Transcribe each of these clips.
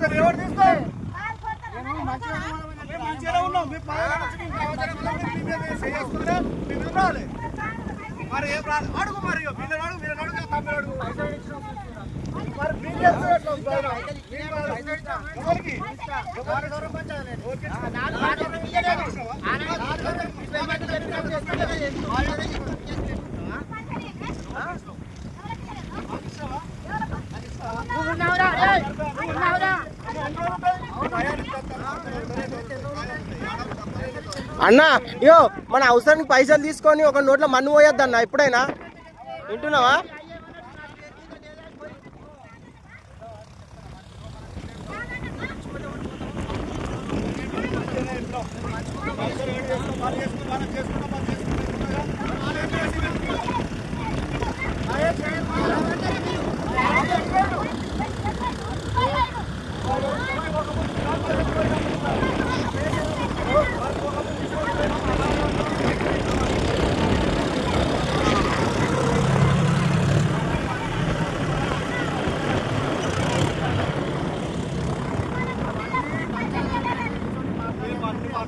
తీస్తారు ఎవరు తీస్తారు మేము మంచిగానే ఉన్నాం మీ చేసుకుంటే మేము రాలే మరి ఏం రాలే అడుగు మరి వీళ్ళని అడుగు వీళ్ళని అడుగు తమ్ముడు అడుగు మరి మీరు చేస్తే అన్నా ఇయో మన అవసరానికి పైసలు తీసుకొని ఒక నోట్లో మన్ను పోయొద్దు అన్న ఎప్పుడైనా? వింటున్నావా? మేము అన్ని మాట్లాడేది అంటే అయిపోయింది. పైన ఇచ్చినావు కదా, నీ పైసలు తీసుకోండి.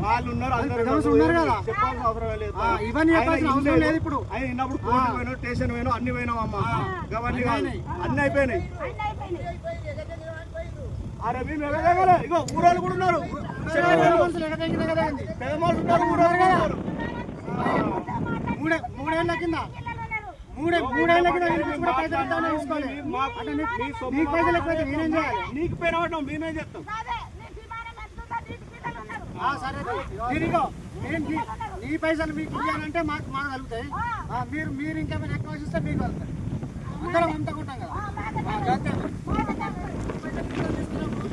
ఉన్నారు అందరూ పెద్దమనుషులు ఉన్నారు కదా. చెప్పాల్సిన అవసరం లేదు. ఆ, ఇవన్నీ చెప్పాల్సిన అవసరం లేదు ఇప్పుడు. ఆయన ఇన్నప్పుడు కోర్టు పోయినా స్టేషన్ పోయినా అన్ని పోయినాం అమ్మ. గవర్నీ అన్నీ అన్ని అయిపోయినాయి. అరే మేము ఎగదగలే ఇగో ఊరోళ్ళు కూడా ఉన్నారు. పెద్ద మనుషులు ఉన్నారు. ఊరోళ్ళు ఉన్నారు మూడే మూడేళ్ళ కింద. మూడే మూడేళ్ళ కింద వీళ్ళు కూడా పైసలు తీసుకోవాలి. నీకు పైసలు నేనేం చేయాలి? నీకు పోయిన వాడినాం మేమేం చేస్తాం? ఆ, సరే మీరిగో నేను నీ- నీ పైసలు మీకు ఇవ్వాలంటే మాకు మాకు కలుగుతాయి ఆ, మీరు మీరు ఇంకేమైనా ఎక్కువ ఇస్తే మీకు కలుగుతాయి అందరం అమ్ముకుంటాం కదా. ఆ, అంతే.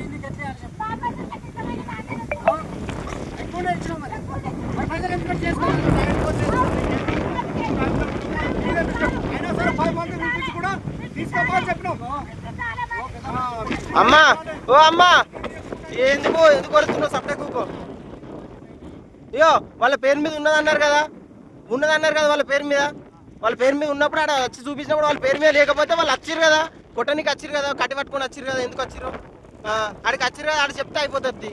నీకు ఎట్లా ఇవ్వాలి చెప్పు. ఆ, ఎక్కువనే ఇచ్చినాం మరి. మరి పైసలు ఎందుకు కట్ చేసుకోవాలి అయినా సరే పది మంది పిలిపించి కూడా తీసుకోమని చెప్పినాం. అమ్మా ఓ అమ్మా. ఎందుకు ఎందుకు కొడుతున్నావు సప్లై కూకో? ఇయో వాళ్ళ పేరు మీద ఉన్నదన్నారు కదా. ఉన్నదన్నారు కదా వాళ్ళ పేరు మీద. వాళ్ళ పేరు మీద ఉన్నప్పుడు ఆడ వచ్చి చూపించినప్పుడు వాళ్ళ పేరు మీద లేకపోతే వాళ్ళు వచ్చిరు కదా. కొట్టనికి వచ్చిరు కదా కట్టి పట్టుకొని వచ్చిరు కదా ఎందుకు వచ్చిరు ఆడికి వచ్చిరు కదా ఆడ చెప్తే అయిపోతుంది.